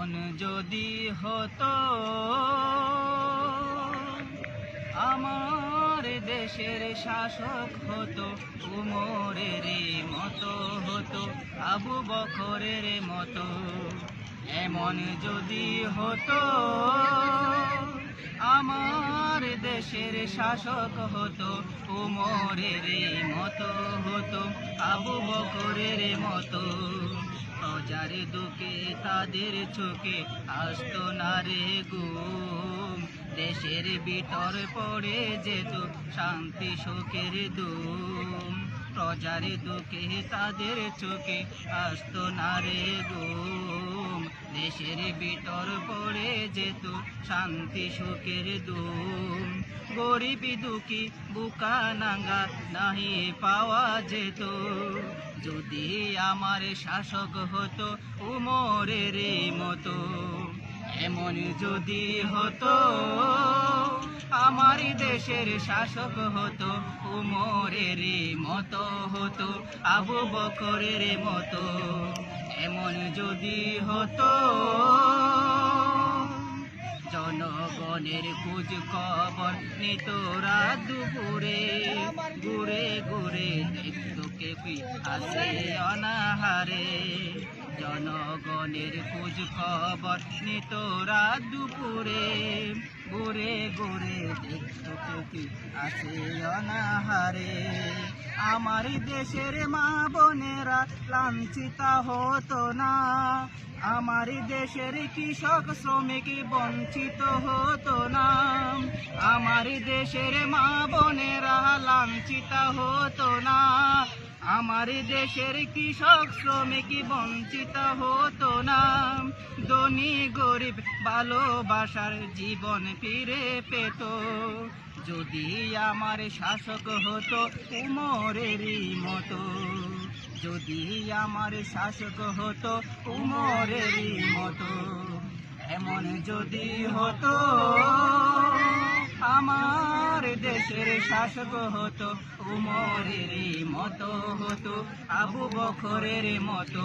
এমন যদি হতো, আমার দেশের শাসক হতো উমরের মতো হতো, আবু বকরের মতো। এমন যদি হতো, আমার দেশের শাসক হতো উমরের মতো হতো, আবু বকরের মতো। প্রজার দুঃখে তাদের চোখে আসতো না রে গুম দেশের ভিতর পড়ে যেত শান্তি, সুখের দুম। প্রজার দুঃখে তাদের চোখে আসতো না রে গুম দেশের ভিতর পড়ে যেত শান্তি সুখের দুম। গরিব দুঃখী বুকা নাঙ্গা নাহি পাওয়া যেত যদি আমার শাসক হতো উমরের মতো, এমন যদি হতো দেশের শাসক হতো, উমরের মতো হতো, আবু বকরের মতো। এমন যদি হতো, জনগণের খোঁজ খবর নিত রাত দুপুরে ঘুরে ঘুরে দেখতো কে কি আসে অনাহারে। জনগণের খোঁজ খবর নিত রাত দুপুরে। ঘুরে ঘুরে দেখত কে আসে অনাহারে। আমার দেশের মা বোনেরা লাঞ্ছিতা হতো না। আমার দেশের কৃষক, শ্রমিক বঞ্চিত হতো না। আমার দেশের মা বোনেরা লাঞ্ছিত হতো না। আমার দেশের কৃষক, শ্রমিক বঞ্চিত হতো না। ধনী গরিব, ভালোবাসার জীবন ফিরে পেত। যদি আমার শাসক হতো, উমরেরই মতো। যদি আমার শাসক হতো, উমরেরই মতো। এমন যদি হতো, আমার দেশের শাসক হতো উমরের মতো হতো, আবু বখরের মতো।